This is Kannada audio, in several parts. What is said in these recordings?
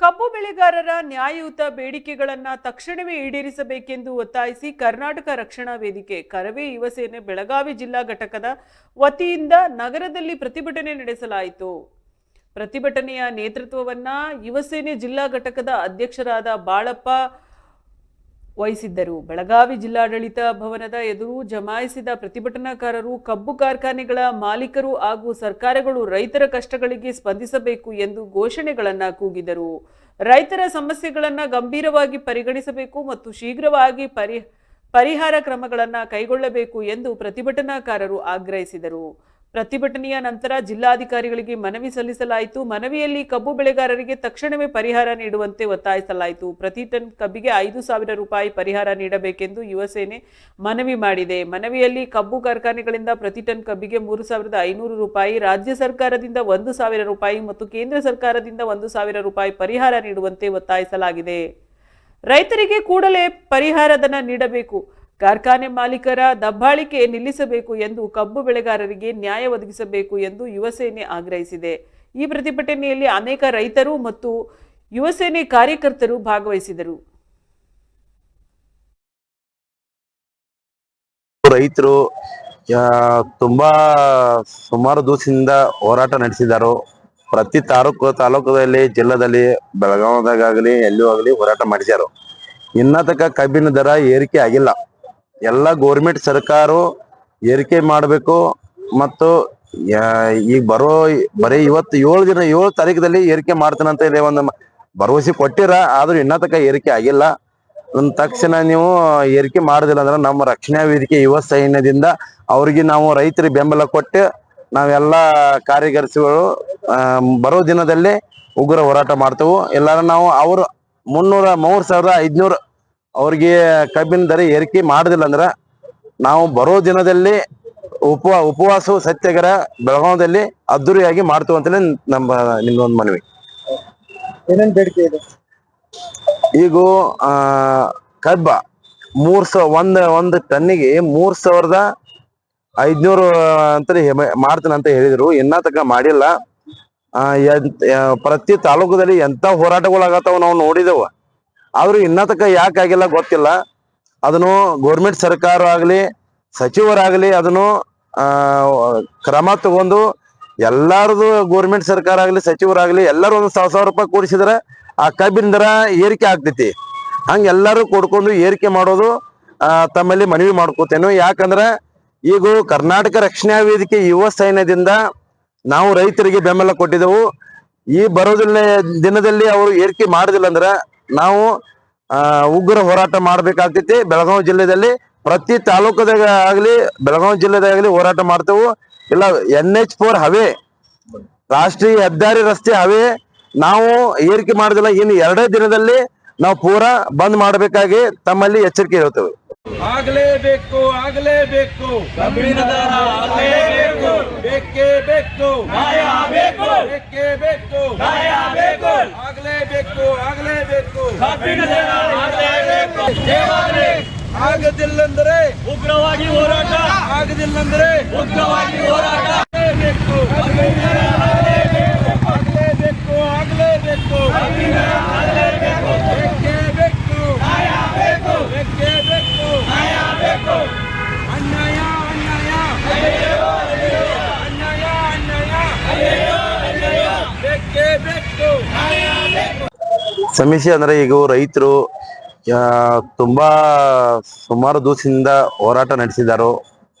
ಕಬ್ಬು ಬೆಳೆಗಾರರ ನ್ಯಾಯಯುತ ಬೇಡಿಕೆಗಳನ್ನು ತಕ್ಷಣವೇ ಈಡೇರಿಸಬೇಕೆಂದು ಒತ್ತಾಯಿಸಿ ಕರ್ನಾಟಕ ರಕ್ಷಣಾ ವೇದಿಕೆ ಕರವೇ ಯುವಸೇನೆ ಬೆಳಗಾವಿ ಜಿಲ್ಲಾ ಘಟಕದ ವತಿಯಿಂದ ನಗರದಲ್ಲಿ ಪ್ರತಿಭಟನೆ ನಡೆಸಲಾಯಿತು. ಪ್ರತಿಭಟನೆಯ ನೇತೃತ್ವವನ್ನ ಯುವಸೇನೆ ಜಿಲ್ಲಾ ಘಟಕದ ಅಧ್ಯಕ್ಷರಾದ ಬಾಳಪ್ಪ ವಹಿಸಿದ್ದರು. ಬೆಳಗಾವಿ ಜಿಲ್ಲಾಡಳಿತ ಭವನದ ಎದುರು ಜಮಾಯಿಸಿದ ಪ್ರತಿಭಟನಾಕಾರರು, ಕಬ್ಬು ಕಾರ್ಖಾನೆಗಳ ಮಾಲೀಕರು ಹಾಗೂ ಸರ್ಕಾರಗಳು ರೈತರ ಕಷ್ಟಗಳಿಗೆ ಸ್ಪಂದಿಸಬೇಕು ಎಂದು ಘೋಷಣೆಗಳನ್ನು ಕೂಗಿದರು. ರೈತರ ಸಮಸ್ಯೆಗಳನ್ನು ಗಂಭೀರವಾಗಿ ಪರಿಗಣಿಸಬೇಕು ಮತ್ತು ಶೀಘ್ರವಾಗಿ ಪರಿ ಪರಿಹಾರ ಕ್ರಮಗಳನ್ನು ಕೈಗೊಳ್ಳಬೇಕು ಎಂದು ಪ್ರತಿಭಟನಾಕಾರರು ಆಗ್ರಹಿಸಿದರು. ಪ್ರತಿಭಟನೆಯ ನಂತರ ಜಿಲ್ಲಾಧಿಕಾರಿಗಳಿಗೆ ಮನವಿ ಸಲ್ಲಿಸಲಾಯಿತು. ಮನವಿಯಲ್ಲಿ ಕಬ್ಬು ಬೆಳೆಗಾರರಿಗೆ ತಕ್ಷಣವೇ ಪರಿಹಾರ ನೀಡುವಂತೆ ಒತ್ತಾಯಿಸಲಾಯಿತು. ಪ್ರತಿ ಟನ್ ಕಬ್ಬಿಗೆ ಐದು ಸಾವಿರ ರೂಪಾಯಿ ಪರಿಹಾರ ನೀಡಬೇಕೆಂದು ಯುವಸೇನೆ ಮನವಿ ಮಾಡಿದೆ. ಮನವಿಯಲ್ಲಿ ಕಬ್ಬು ಕಾರ್ಖಾನೆಗಳಿಂದ ಪ್ರತಿ ಟನ್ ಕಬ್ಬಿಗೆ ಮೂರು ಸಾವಿರದ ಐನೂರು ರೂಪಾಯಿ, ರಾಜ್ಯ ಸರ್ಕಾರದಿಂದ ಒಂದು ಸಾವಿರ ರೂಪಾಯಿ ಮತ್ತು ಕೇಂದ್ರ ಸರ್ಕಾರದಿಂದ ಒಂದು ಸಾವಿರ ರೂಪಾಯಿ ಪರಿಹಾರ ನೀಡುವಂತೆ ಒತ್ತಾಯಿಸಲಾಗಿದೆ. ರೈತರಿಗೆ ಕೂಡಲೇ ಪರಿಹಾರಧನ ನೀಡಬೇಕು. ಕಾರ್ಖಾನೆ ಮಾಲೀಕರ ದಬ್ಬಾಳಿಕೆ ನಿಲ್ಲಿಸಬೇಕು ಎಂದು ಕಬ್ಬು ಬೆಳೆಗಾರರಿಗೆ ನ್ಯಾಯ ಒದಗಿಸಬೇಕು ಎಂದು ಯುವಸೇನೆ ಆಗ್ರಹಿಸಿದೆ. ಈ ಪ್ರತಿಭಟನೆಯಲ್ಲಿ ಅನೇಕ ರೈತರು ಮತ್ತು ಯುವಸೇನೆ ಕಾರ್ಯಕರ್ತರು ಭಾಗವಹಿಸಿದರು. ರೈತರು ತುಂಬಾ ಸುಮಾರು ದಿವಸದಿಂದ ಹೋರಾಟ ನಡೆಸಿದರು, ಪ್ರತಿ ತಾಲೂಕು ತಾಲೂಕದಲ್ಲಿ ಜಿಲ್ಲಾದಲ್ಲಿ ಬೆಳಗಾವದಾಗಲಿ ಎಲ್ಲೂ ಆಗಲಿ ಹೋರಾಟ ಮಾಡಿದರು ಇನ್ನ ಕಬ್ಬಿನ ದರ ಏರಿಕೆ ಆಗಿಲ್ಲ. ಎಲ್ಲ ಗೋರ್ಮೆಂಟ್ ಸರ್ಕಾರ ಏರಿಕೆ ಮಾಡಬೇಕು ಮತ್ತು ಈಗ ಬರೋ, ಬರೀ ಇವತ್ತು ಏಳು ದಿನ, ಏಳು ತಾರೀಕದಲ್ಲಿ ಏರಿಕೆ ಅಂತ ಇದೆ ಒಂದು ಭರವಸೆ ಕೊಟ್ಟಿರ, ಆದ್ರೂ ಇನ್ನ ತನಕ ಏರಿಕೆ ಆಗಿಲ್ಲ. ತಕ್ಷಣ ನೀವು ಏರಿಕೆ ಮಾಡುದಿಲ್ಲ ಅಂದ್ರೆ ನಮ್ಮ ರಕ್ಷಣಾ ವೇದಿಕೆ ಯುವ ಸೈನ್ಯದಿಂದ ಅವ್ರಿಗೆ ನಾವು ರೈತರಿಗೆ ಬೆಂಬಲ ಕೊಟ್ಟು ನಾವೆಲ್ಲ ಕಾರ್ಯಕರ್ತಿಗಳು ಬರೋ ದಿನದಲ್ಲಿ ಉಗ್ರ ಹೋರಾಟ ಮಾಡ್ತೇವೆ. ಎಲ್ಲಾರ ನಾವು ಅವರು ಮುನ್ನೂರ, ಮೂರ್ ಸಾವಿರದ ಐದ್ನೂರ ಅವ್ರಿಗೆ ಕಬ್ಬಿನ ದರ ಏರಿಕೆ ಮಾಡುದಿಲ್ಲ ಅಂದ್ರ ನಾವು ಬರೋ ದಿನದಲ್ಲಿ ಉಪ ಉಪವಾಸ ಸತ್ಯಾಗ್ರಹ ಬೆಳಗಾವದಲ್ಲಿ ಅದ್ದೂರಿಯಾಗಿ ಮಾಡ್ತೇವೆ ಅಂತಲೇ ನಮ್ಮ ನಿಮ್ದೊಂದು ಮನವಿ. ಏನೇನ್ ಬೇಡಿಕೆ ಇದೆ? ಈಗ ಆ ಕಬ್ಬ ಮೂರ್ ಸಾವಿರ ಒಂದ್ ಒಂದ್ ಟನ್ನಿಗೆ ಮೂರ್ ಸಾವಿರದ ಐದ್ನೂರು ಅಂತ ಮಾಡ್ತೇನೆ ಅಂತ ಹೇಳಿದ್ರು. ಇನ್ನ ತನಕ ಮಾಡಿಲ್ಲ. ಆ ಪ್ರತಿ ತಾಲೂಕದಲ್ಲಿ ಎಂತ ಹೋರಾಟಗಳಾಗತ್ತಾವ ನಾವು ನೋಡಿದೆವು. ಆದ್ರೂ ಇನ್ನತಕ ಯಾಕೆ ಆಗಿಲ್ಲ ಗೊತ್ತಿಲ್ಲ. ಅದನ್ನು ಗೌರ್ಮೆಂಟ್ ಸರ್ಕಾರ ಆಗಲಿ, ಸಚಿವರಾಗಲಿ ಅದನ್ನು ಕ್ರಮ ತಗೊಂಡು ಎಲ್ಲಾರದು ಗೌರ್ಮೆಂಟ್ ಸರ್ಕಾರ ಆಗಲಿ, ಸಚಿವರಾಗಲಿ ಎಲ್ಲರೂ ಒಂದು ಸಾವಿರ ಸಾವಿರ ರೂಪಾಯಿ ಕೂಡಿಸಿದ್ರೆ ಆ ಕಬ್ಬಿನ ದರ ಏರಿಕೆ ಆಗ್ತೈತಿ. ಹಂಗೆ ಎಲ್ಲರೂ ಕೊಡ್ಕೊಂಡು ಏರಿಕೆ ಮಾಡೋದು ತಮ್ಮಲ್ಲಿ ಮನವಿ ಮಾಡ್ಕೋತೇನು. ಯಾಕಂದ್ರೆ ಈಗ ಕರ್ನಾಟಕ ರಕ್ಷಣಾ ವೇದಿಕೆ ಯುವ ಸೈನ್ಯದಿಂದ ನಾವು ರೈತರಿಗೆ ಬೆಂಬಲ ಕೊಟ್ಟಿದ್ದೆವು. ಈ ಬರೋದಿಲ್ಲ ದಿನದಲ್ಲಿ ಅವರು ಏರಿಕೆ ಮಾಡುದಿಲ್ಲ ಅಂದ್ರ ನಾವು ಉಗ್ರ ಹೋರಾಟ ಮಾಡ್ಬೇಕಾಗ್ತೈತಿ. ಬೆಳಗಾವಿ ಜಿಲ್ಲೆದಲ್ಲಿ ಪ್ರತಿ ತಾಲೂಕದಾಗ ಆಗ್ಲಿ ಬೆಳಗಾವಿ ಜಿಲ್ಲೆದಾಗಲಿ ಹೋರಾಟ ಮಾಡ್ತೇವೆ. ಇಲ್ಲ ಎನ್ ಎಚ್ ಫೋರ್ ಹವೆ, ರಾಷ್ಟ್ರೀಯ ಹೆದ್ದಾರಿ ರಸ್ತೆ ಹವೆ, ನಾವು ಏರಿಕೆ ಮಾಡುದಿಲ್ಲ ಇನ್ನು ಎರಡೇ ದಿನದಲ್ಲಿ ನಾವು ಪೂರಾ ಬಂದ್ ಮಾಡಬೇಕಾಗಿ ತಮ್ಮಲ್ಲಿ ಎಚ್ಚರಿಕೆ ಹೇಳ್ತೇವೆ. ಆಗ್ಲೇಬೇಕು ಆಗ್ಲೇಬೇಕು ಕಬ್ಬಿನ ದರ ಆಗ್ಲೇಬೇಕು ಬೇಕೇ ಬೇಕು ನ್ಯಾಯ ಬೇಕು ಬೇಕೇ ಬೇಕು ನ್ಯಾಯ ಬೇಕು ಆಗ್ಲೇಬೇಕು ಆಗ್ಲೇಬೇಕು ಕಬ್ಬಿನ ದರ ಆಗ್ಲೇಬೇಕು ಆಗದಿಲ್ಲಂದ್ರೆ ಉಗ್ರವಾಗಿ ಹೋರಾಟ ಆಗದಿಲ್ಲಂದ್ರೆ ಉಗ್ರವಾಗಿ ಹೋರಾಟ ಆಗ್ಲೇಬೇಕು ಆಗ್ಲೇಬೇಕು ಆಗ್ಲೇಬೇಕು ಬೇಕೇ ಬೇಕು ಬೇಕೇ ಬೇಕು ಅನ್ಯಾಯ ಅನ್ಯಾಯ ಅನ್ಯಾಯ ಅನ್ಯಾಯ ಬೇಕೇ ಬೇಕು ಸಮಸ್ಯೆ ಅಂದ್ರೆ ಈಗ ರೈತರು ತುಂಬಾ ಸುಮಾರು ದಿವಸದಿಂದ ಹೋರಾಟ ನಡೆಸಿದಾರು.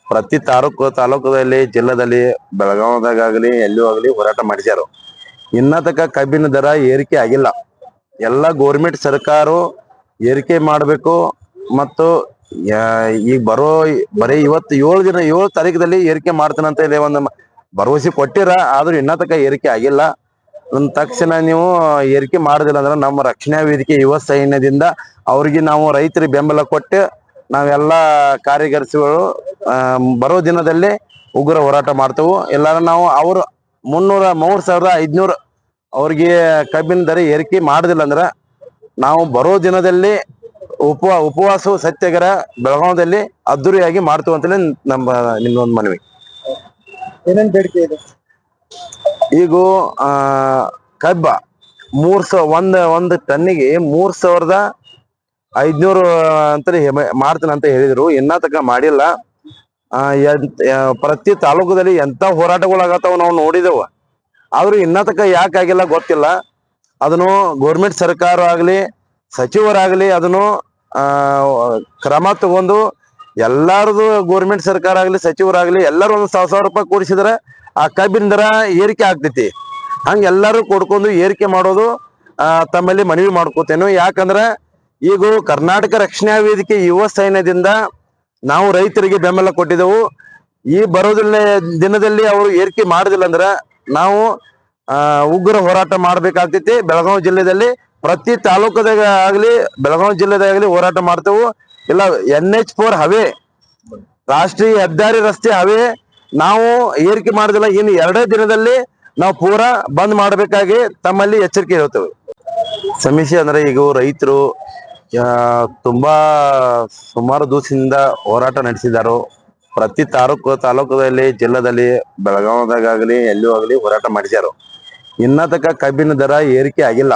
ಪ್ರತಿ ತಾಲೂಕು ತಾಲೂಕದಲ್ಲಿ ಜಿಲ್ಲೆದಲ್ಲಿ ಬೆಳಗಾವದಾಗಲಿ ಎಲ್ಲೂ ಆಗಲಿ ಹೋರಾಟ ಮಾಡಿಸ್ಯಾರು. ಇನ್ನ ತಕ್ಕ ಕಬ್ಬಿನ ದರ ಏರಿಕೆ ಆಗಿಲ್ಲ. ಎಲ್ಲ ಗೋರ್ಮೆಂಟ್ ಸರ್ಕಾರ ಏರಿಕೆ ಮಾಡಬೇಕು ಮತ್ತು ಈಗ ಬರೋ, ಬರೀ ಇವತ್ತು ಏಳು ದಿನ, ಏಳು ತಾರೀಕದಲ್ಲಿ ಏರಿಕೆ ಮಾಡ್ತಾನಂತ ಇದೆ ಒಂದು ಭರವಸೆ ಕೊಟ್ಟಿರ, ಆದ್ರೂ ಇನ್ನ ತಕ್ಕ ಏರಿಕೆ ಆಗಿಲ್ಲ. ಅಂದ ತಕ್ಷಣ ನೀವು ಏರಿಕೆ ಮಾಡುದಿಲ್ಲ ಅಂದ್ರೆ ನಮ್ಮ ರಕ್ಷಣಾ ವೇದಿಕೆ ಯುವ ಸೈನ್ಯದಿಂದ ಅವ್ರಿಗೆ ನಾವು ರೈತರಿಗೆ ಬೆಂಬಲ ಕೊಟ್ಟು ನಾವೆಲ್ಲ ಕಾರ್ಯಕರ್ತರು ಬರೋ ದಿನದಲ್ಲಿ ಉಗ್ರ ಹೋರಾಟ ಮಾಡ್ತೇವೆ. ಎಲ್ಲಾರ ನಾವು ಅವರು ಮುನ್ನೂರ, ಮೂರ್ ಸಾವಿರದ ಐದ್ನೂರ ಅವ್ರಿಗೆ ಕಬ್ಬಿನ ದರ ಏರಿಕೆ ಮಾಡುದಿಲ್ಲ ಅಂದ್ರ ನಾವು ಬರೋ ದಿನದಲ್ಲಿ ಉಪ ಉಪವಾಸ ಸತ್ಯಾಗ್ರಹ ಬೆಳಗಾವದಲ್ಲಿ ಅದ್ದೂರಿಯಾಗಿ ಮಾಡ್ತೇವೆ ಅಂತಲೇ ನಮ್ಮ ನಿಮ್ದೊಂದು ಮನವಿ. ಏನೇನ್ ಬೇಡಿಕೆ ಇದೆ? ಈಗ ಆ ಕಬ್ಬ ಮೂರ್ ಸಾವಿರ ಒಂದ್ ಒಂದ್ ಟನ್ನಿಗೆ ಮೂರ್ ಸಾವಿರದ ಐದ್ನೂರು ಅಂತ ಮಾಡ್ತೀನಿ ಅಂತ ಹೇಳಿದ್ರು. ಇನ್ನ ತನಕ ಮಾಡಿಲ್ಲ. ಆ, ಪ್ರತಿ ತಾಲೂಕದಲ್ಲಿ ಎಂತ ಹೋರಾಟಗಳಾಗತ್ತಾವ ನಾವು ನೋಡಿದೆವು. ಆದ್ರೂ ಇನ್ನ ಯಾಕೆ ಆಗಿಲ್ಲ ಗೊತ್ತಿಲ್ಲ. ಅದನ್ನು ಗೌರ್ಮೆಂಟ್ ಸರ್ಕಾರ ಆಗ್ಲಿ ಸಚಿವರಾಗ್ಲಿ ಅದನ್ನು ಕ್ರಮ ತಗೊಂಡು ಎಲ್ಲಾರದು ಗೋರ್ಮೆಂಟ್ ಸರ್ಕಾರ ಆಗ್ಲಿ ಸಚಿವರಾಗ್ಲಿ ಎಲ್ಲರೂ ಒಂದ್ ಸಾವಿರ ಸಾವಿರ ರೂಪಾಯಿ ಕೂಡಿಸಿದ್ರೆ ಆ ಕಬ್ಬಿನ ದರ ಏರಿಕೆ ಆಗ್ತೈತಿ. ಹಂಗ ಎಲ್ಲರೂ ಕೊಡ್ಕೊಂಡು ಏರಿಕೆ ಮಾಡೋದು ತಮ್ಮಲ್ಲಿ ಮನವಿ ಮಾಡ್ಕೋತೇನು. ಯಾಕಂದ್ರ ಈಗ ಕರ್ನಾಟಕ ರಕ್ಷಣಾ ವೇದಿಕೆ ಯುವ ಸೈನ್ಯದಿಂದ ನಾವು ರೈತರಿಗೆ ಬೆಂಬಲ ಕೊಟ್ಟಿದ್ದೆವು ಈ ಬರೋದಿಲ್ಲ, ದಿನದಲ್ಲಿ ಅವರು ಏರಿಕೆ ಮಾಡುದಿಲ್ಲ ಅಂದ್ರ ನಾವು ಉಗ್ರ ಹೋರಾಟ ಮಾಡ್ಬೇಕಾಗ್ತೈತಿ. ಬೆಳಗಾವಿ ಜಿಲ್ಲೆಯಲ್ಲಿ ಪ್ರತಿ ತಾಲೂಕದಾಗ ಆಗ್ಲಿ, ಬೆಳಗಾವಿ ಜಿಲ್ಲೆದಾಗಲಿ ಹೋರಾಟ ಮಾಡ್ತೇವೆ. ಇಲ್ಲ, ಎನ್ ಎಚ್ ಫೋರ್ ಹವೆ, ರಾಷ್ಟ್ರೀಯ ಹೆದ್ದಾರಿ ರಸ್ತೆ ಹವೆ ನಾವು ಏರಿಕೆ ಮಾಡುದಿಲ್ಲ. ಇನ್ನು ಎರಡೇ ದಿನದಲ್ಲಿ ನಾವು ಪೂರಾ ಬಂದ್ ಮಾಡಬೇಕಾಗಿ ತಮ್ಮಲ್ಲಿ ಎಚ್ಚರಿಕೆ ಹೇಳ್ತೇವೆ ಸಮೀಕ್ಷೆ ಅಂದ್ರೆ ಈಗ ರೈತರು ತುಂಬಾ ಸುಮಾರು ದಿವಸದಿಂದ ಹೋರಾಟ ನಡೆಸಿದಾರು. ಪ್ರತಿ ತಾಲೂಕು ತಾಲೂಕದಲ್ಲಿ ಜಿಲ್ಲೆದಲ್ಲಿ ಬೆಳಗಾವಿದಾಗಲಿ ಎಲ್ಲೂ ಆಗಲಿ ಹೋರಾಟ ಮಾಡಿಸ್ಯಾರು. ಇನ್ನ ತಕ್ಕ ಕಬ್ಬಿನ ದರ ಏರಿಕೆ ಆಗಿಲ್ಲ.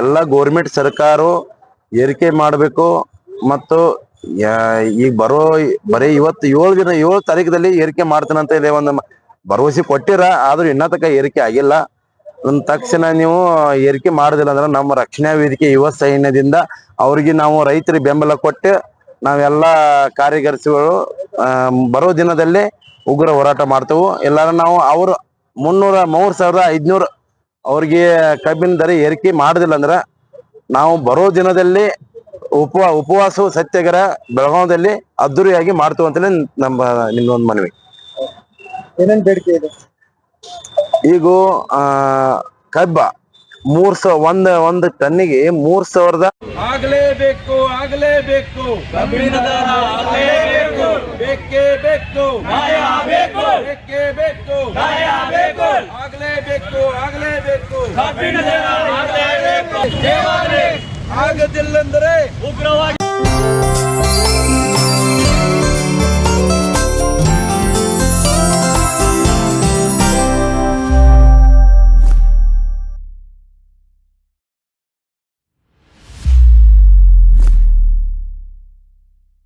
ಎಲ್ಲ ಗೋರ್ಮೆಂಟ್ ಸರ್ಕಾರ ಏರಿಕೆ ಮಾಡಬೇಕು ಮತ್ತು ಈಗ ಬರೋ, ಬರೀ ಇವತ್ತು ಏಳು ದಿನ, ಏಳು ತಾರೀಕದಲ್ಲಿ ಏರಿಕೆ ಮಾಡ್ತೇನಂತ ಇದೆ ಒಂದು ಭರವಸೆ ಕೊಟ್ಟಿರ, ಆದ್ರೂ ಇನ್ನ ತನಕ ಏರಿಕೆ ಆಗಿಲ್ಲ. ಅಂದ ತಕ್ಷಣ ನೀವು ಏರಿಕೆ ಮಾಡುದಿಲ್ಲ ಅಂದ್ರೆ ನಮ್ಮ ರಕ್ಷಣಾ ವೇದಿಕೆ ಯುವ ಸೈನ್ಯದಿಂದ ಅವ್ರಿಗೆ ನಾವು ರೈತರಿಗೆ ಬೆಂಬಲ ಕೊಟ್ಟು ನಾವೆಲ್ಲ ಕಾರ್ಯಕರ್ತರು ಬರೋ ದಿನದಲ್ಲಿ ಉಗ್ರ ಹೋರಾಟ ಮಾಡ್ತೇವೆ. ಎಲ್ಲರೂ ನಾವು ಅವರು ಮುನ್ನೂರ ಮೂರು ಸಾವಿರದ ಐದ್ನೂರ ಅವ್ರಿಗೆ ಕಬ್ಬಿನ ದರ ಏರಿಕೆ ಮಾಡುದಿಲ್ಲ ಅಂದ್ರೆ ನಾವು ಬರೋ ದಿನದಲ್ಲಿ ಉಪ ಉಪವಾಸವು ಸತ್ಯಾಗ್ರಹ ಬೆಳಗಾವದಲ್ಲಿ ಅದ್ದೂರಿಯಾಗಿ ಮಾಡ್ತು ಅಂತಲೇ ನಮ್ಮ ನಿಮ್ದೊಂದು ಮನವಿ ಏನೇನ್ ಬೇಡಿಕೆ ಇದೆ ಈಗ ಆ ಕಬ್ಬ ಮೂರ್ ಸಾವಿರ ಒಂದ್ ಒಂದ್ ಟನ್ನಿಗೆ ಮೂರ್ ಸಾವಿರದ ಆಗಲೇಬೇಕು ಆಗಲೇಬೇಕು ಕಬ್ಬಿನ ದರ ಆಗಲೇಬೇಕು. ಬೇಕೇ ಬೇಕು ನ್ಯಾಯ ಬೇಕು. ಬೇಕೇ ಬೇಕು ನ್ಯಾಯ ಬೇಕು. ಆಗಲೇಬೇಕು ಆಗಲೇಬೇಕು ಕಬ್ಬಿನ ದರ ಆಗಲೇಬೇಕು. ದೇವಾಲಯ ಆಗದಿಲ್ಲಂದ್ರೆ ಉಗ್ರವಾಗಿ